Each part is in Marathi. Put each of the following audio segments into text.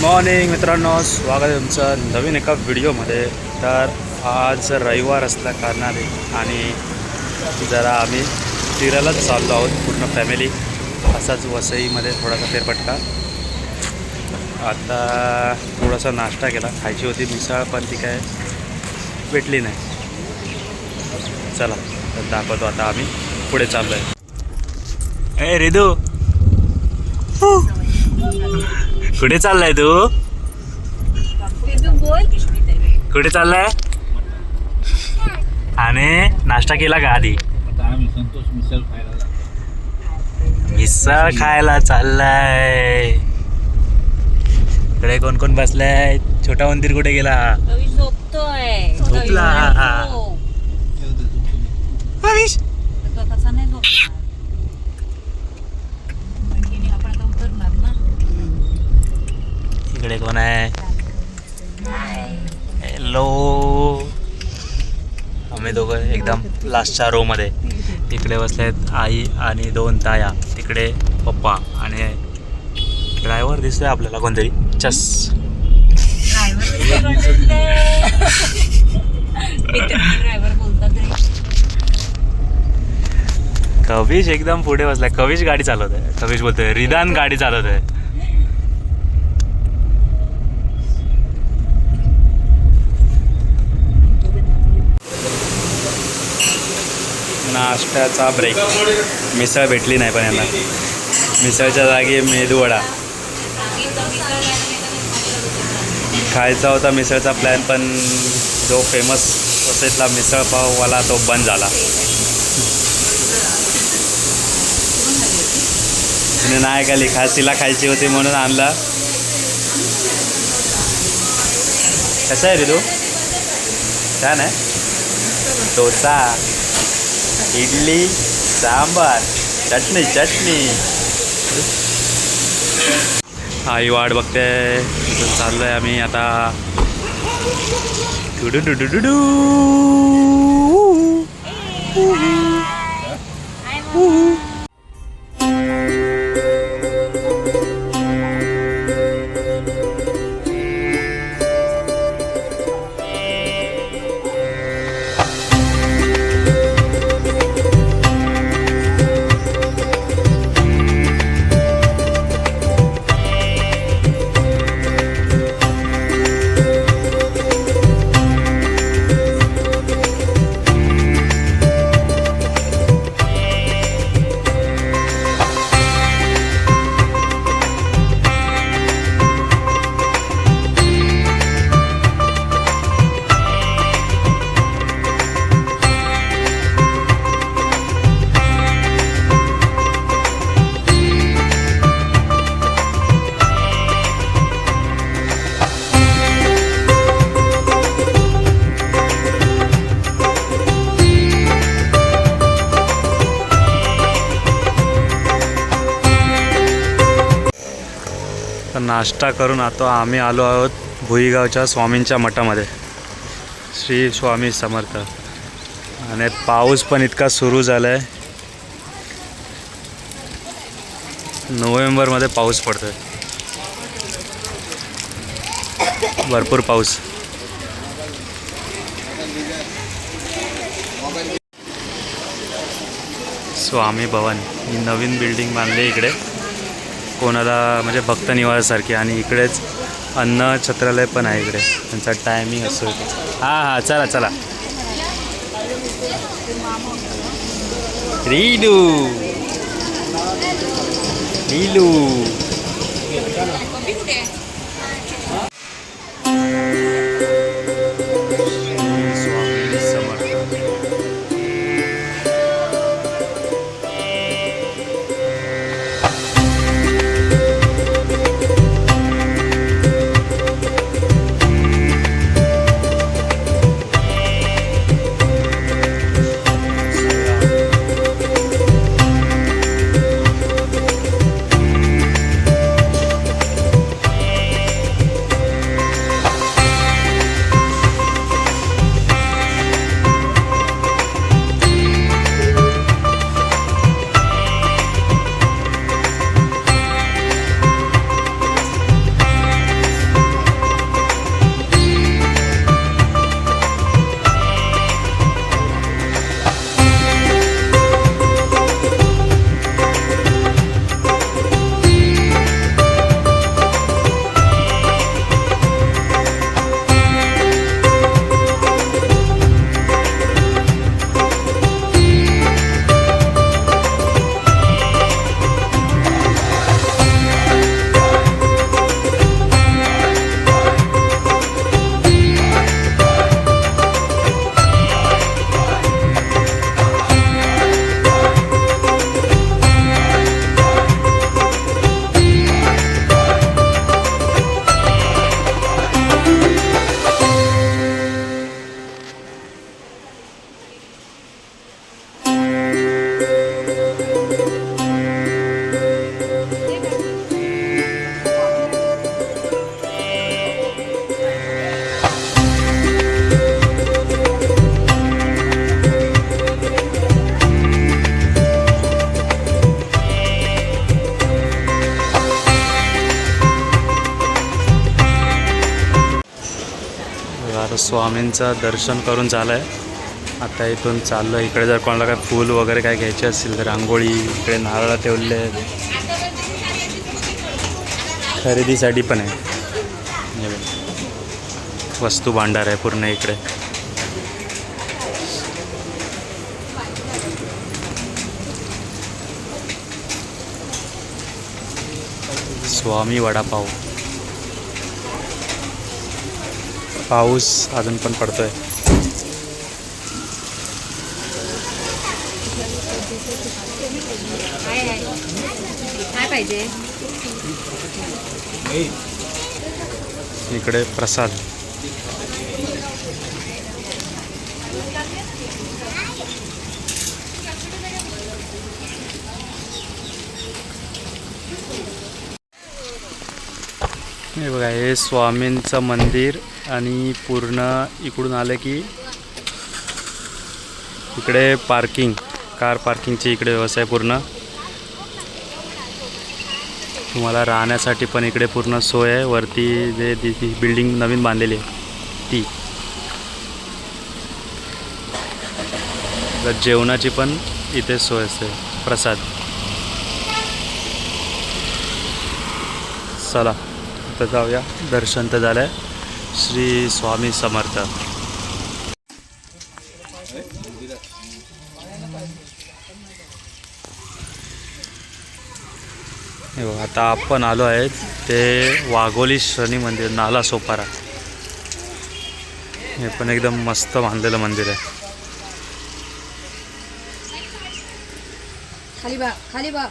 मॉर्निंग मित्रांनो. स्वागत आहे तुमचं नवीन एका व्हिडिओमध्ये. तर आज रविवार असल्या कारणाने आणि जरा आम्ही फिरायलाच चाललो आहोत पूर्ण फॅमिली असाच वसईमध्ये थोडासा फेरपटका आता थोडासा नाश्ता केला खायची होती मिसळ पण ती काय भेटली नाही. चला तर दाखवतो आता आम्ही पुढे चाललो आहे ए रिदू. हो. कुठे चाललाय तू? कुठे चाललाय? आणि नाश्ता केला का आधी? मिसळ खायला जातो. मिसळ खायला चाललाय. इकडे कोण कोण बसलाय? छोटा मंदिर कुठे गेला? झोपला. रवी झोप. येऊ दे तुमचं. हरीश तो तसा नाही झोपणार बहिणीने आपण आता उतरणार ना इकडे कोण आहे? हॅलो आम्ही दोघं एकदम लास्टच्या रो मध्ये. इकडे बसलेत आई आणि दोन ताया. तिकडे पप्पा आणि ड्रायव्हर दिसतोय आपल्याला कोणतरी. चस. कविश एकदम पुढे बसलाय. कविश गाडी चालवत आहे कविश बोलतोय रिदान गाडी चालवत आहे नाश्त्याचा ब्रेक मिसळ भेटली नाही पण यांना. मिसळच्या जागी मेदूवडा खायचा होता मिसळचा प्लॅन पण जो फेमस वसईतला मिसळ पाववाला तो बंद झाला. तिने नाही खाली खास तिला खायची होती म्हणून आणला. कसं आहे रे तू छान आहे? डोसा. इडली सांबार चटणी चटणी आई वाट बघते इथं चाललोय आम्ही आता डुडू नाश्ता करून आता आम्ही आलो आहोत भुईगावच्या स्वामींच्या मठामध्ये. श्री स्वामी समर्थ. आणि पाऊस पण इतका सुरू झाला आहे नोव्हेंबरमध्ये पाऊस पडतोय. भरपूर पाऊस. स्वामी भवन. ही नवीन बिल्डिंग बांधली इकडे. कोणाला म्हणजे भक्त निवासासारखी आणि इकडेच अन्न छत्रालय पण आहे इकडे. त्यांचा टायमिंग असतो हां हां चला चला. रीडू नीलू स्वामींचं दर्शन करून झालं आहे आता इथून चाललं इकडे जर कोणाला काय फूल वगैरे काय घ्यायचे असतील तर रांगोळी इकडे नारळ ठेवले आहेत. खरेदीसाठी पण आहे. वस्तू भांडार आहे पूर्ण इकडे. स्वामी वडापाव. पाऊस अजून पण पडतोय. इकडे प्रसाद. हे बघा हे स्वामींचं मंदिर. आणि पूर्ण इकडून आलं की इकडे पार्किंग कार पार्किंगची इकडे व्यवस्था आहे पूर्ण. तुम्हाला राहण्यासाठी पण इकडे पूर्ण सोय आहे. वरती जे ती बिल्डिंग नवीन बांधलेली आहे ती. तर जेवणाची पण इथे सोय असते. प्रसाद. चला तर जाऊया. दर्शन तर झालं आहे श्री स्वामी समर्थ. आता आपण आलो आहे ते वाघोली शनी मंदिर नाला सोपारा. हे पण एकदम मस्त बांधलेलं मंदिर आहे. खाली बा खाली बा.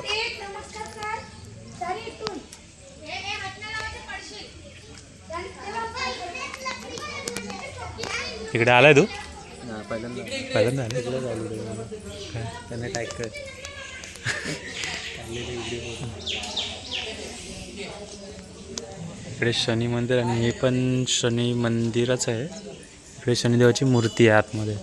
फुलं इकडे आलाय तू? पहिल्यांदा. आले काय त्यांना टॅग कर. इकडे शनी मंदिर आणि हे पण शनी मंदिरच आहे. इकडे शनिदेवाची मूर्ती आहे आतमध्ये.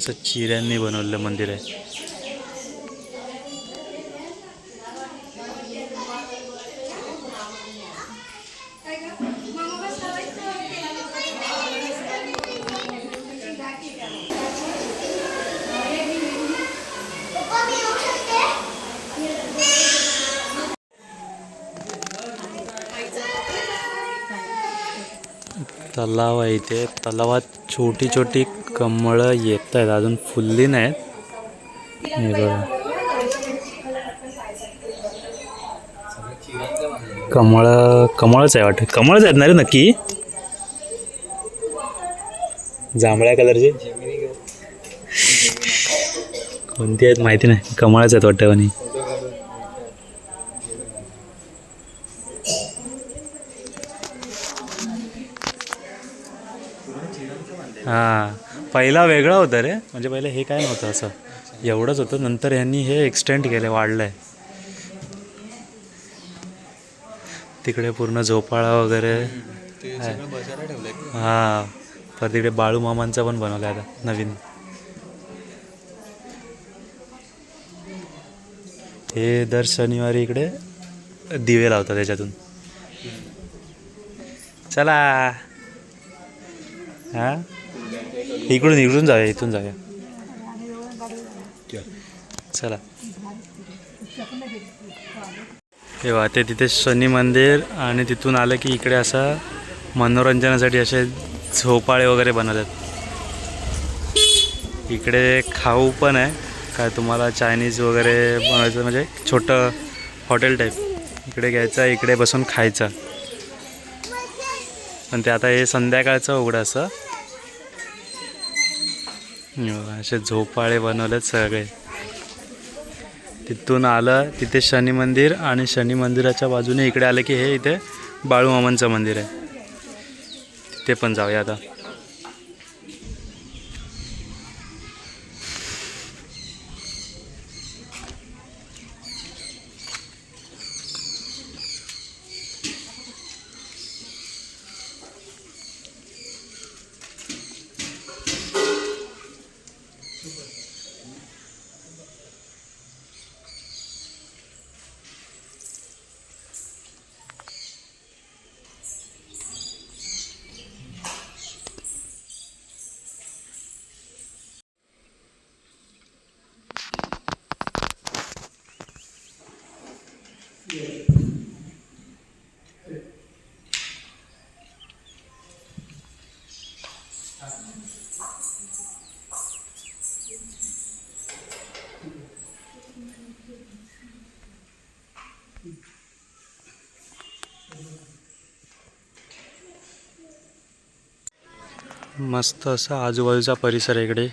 असं चिऱ्यांनी बनवलेलं मंदिर आहे. तलाव आहे इथे. तलावात छोटी छोटी कमळं येत आहेत. अजून फुलली नाहीत. कमळ कमळच आहे वाटतं. कमळच आहेत ना रे नक्की? जांभळ्या कलरचे कोणती आहेत माहिती नाही. कमळच आहेत वाटतं आणि हां. पहिला वेगळा होता रे. म्हणजे पहिले हे काय नव्हतं असं. एवढंच होतं. नंतर यांनी हे एक्सटेंड केलं वाढलं आहे तिकडे पूर्ण झोपाळा वगैरे. हां. तर तिकडे बाळू मामांचा पण बनवला आता नवीन. हे दर शनिवारी इकडे दिवे लावतात त्याच्यातून. चला. हा? इकडून इकडून जाऊया इथून जाऊया. चला. हे वा ते तिथे शनी मंदिर आणि तिथून आलं की इकडे असं मनोरंजनासाठी असे झोपाळे वगैरे बनवतात. इकडे खाऊ पण आहे काय तुम्हाला चायनीज वगैरे बनवायचं म्हणजे छोटं हॉटेल टाईप. इकडे घ्यायचं इकडे बसून खायचं. पण ते आता हे संध्याकाळचं उघडं असं. असे झोपाळे बनवलेत सगळे. तिथून आलं तिथे शनी मंदिर आणि शनी मंदिराच्या बाजूने इकडे आलं की हे इथे बाळूमामांचं मंदिर आहे. तिथे पण जाऊया आता. मस्त असा आजूबाजूचा परिसर आहे इकडे.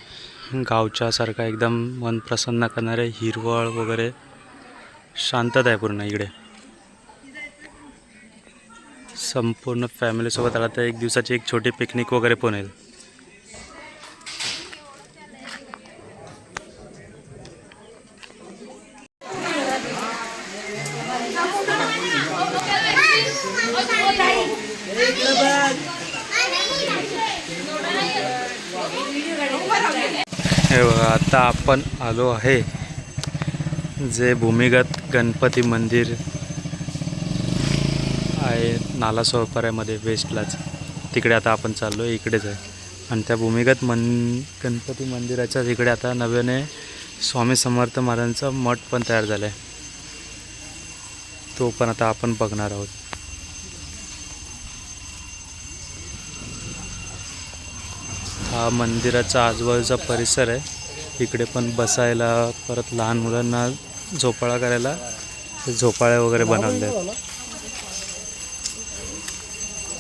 गावच्यासारखा एकदम मन प्रसन्न करणारे हिरवळ वगैरे. शांतता आहे पूर्ण इकडे. संपूर्ण फॅमिलीसोबत आला तर एक दिवसाची एक छोटी पिकनिक वगैरे पण येईल हे बघा आता आपण आलो आहे जे भूमिगत गणपती मंदिर आहे नालासोपाऱ्यामध्ये वेस्टलाच तिकडे आता आपण चाललो आहे इकडेच आहे. आणि त्या भूमिगत मन गणपती मंदिराच्या तिकडे आता नव्याने स्वामी समर्थ महाराजांचा मठ पण तयार झाला आहे तो पण आता आपण बघणार आहोत. हा मंदिराचा आजूबाजूचा परिसर आहे. इकडे पण बसायला परत लहान मुलांना झोपाळा करायला झोपाळ्या झोपाळे वगैरे बनवले आहेत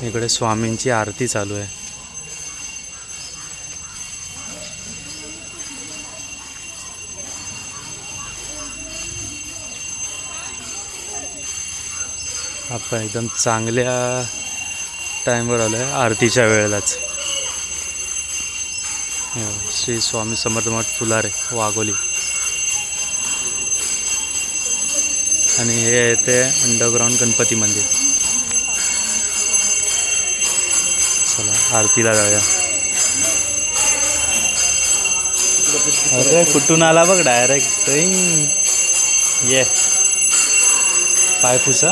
इकडे स्वामींची आरती चालू आहे. आपण एकदम चांगल्या टाईमवर आलो आहे आरतीच्या वेळेलाच. श्री स्वामी समर्थ मठ फुलारे वाघोली. आणि हे आहे ते अंडरग्राऊंड गणपती मंदिर. चला आरतीला जाऊया. अरे कुठून आला बघ डायरेक्ट ये. पाय पुसा.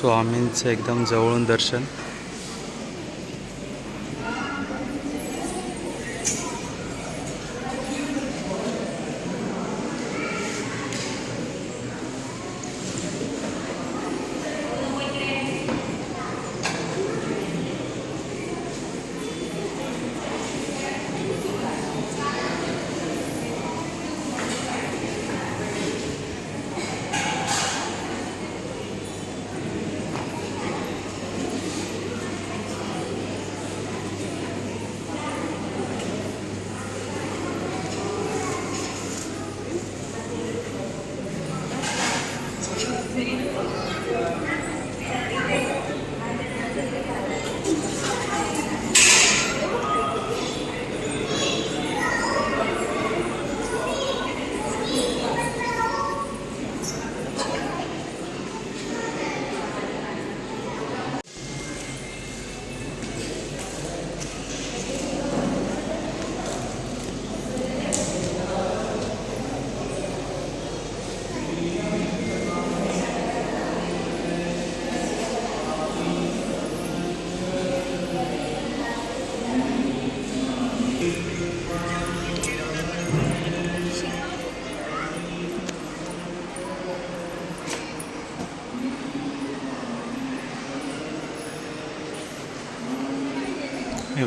स्वामींचं एकदम जवळून दर्शन.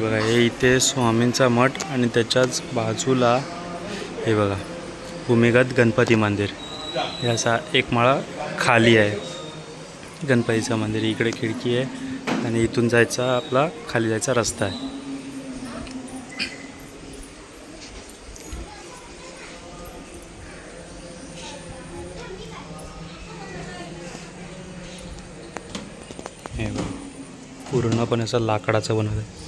बघा हे इथे स्वामींचा मठ आणि त्याच्याच बाजूला हे बघा भूमिगत गणपती मंदिर. हे असा एक माळा खाली आहे. गणपतीचं मंदिर इकडे खिडकी आहे आणि इथून जायचा आपला खाली जायचा रस्ता आहे. हे पूर्णपणे असं लाकडाचं बनवलं आहे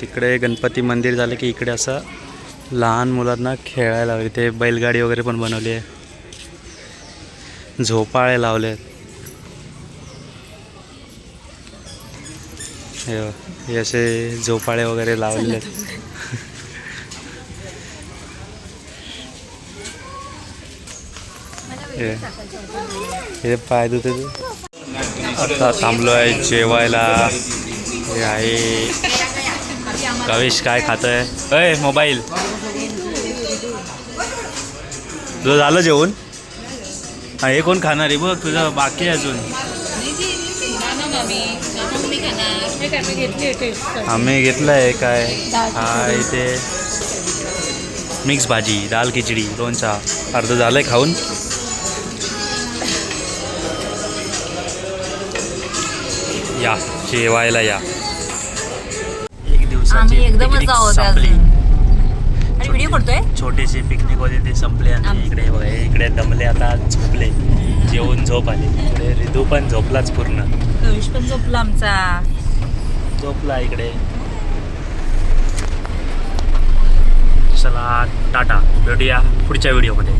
तिकडे गणपती मंदिर झालं की इकडे असं लहान मुलांना खेळायला लावली. ते बैलगाडी वगैरे पण बनवली आहे. झोपाळे लावले आहेत. हे असे झोपाळे वगैरे लावलेले आहेत. हे हे पाय दुते आता थांबलो आहे जेवायला. हे आहे कविश काय खातोय? अय मोबाईल. तुझं झालं जेवण? हा हे कोण खाणार आहे? बघ तुझं बाकी अजून. आम्ही घेतलं आहे काय? हा इथे. मिक्स भाजी दाल खिचडी लोणचा अर्ध झालंय खाऊन. या जेवायला या. दिवसाची एकदमच आहोत संपली. आणि व्हिडिओ करतोय? छोटेसे पिकनिक होते ते संपले आणि इकडे बघा हे इकडे दमले आता झोपले. जेवून झोप आली. इकडे रिदू पण झोपलाच पूर्ण. कविश पण झोपला आमचा. झोपला इकडे. चला टाटा. भेटूया पुढच्या व्हिडिओमध्ये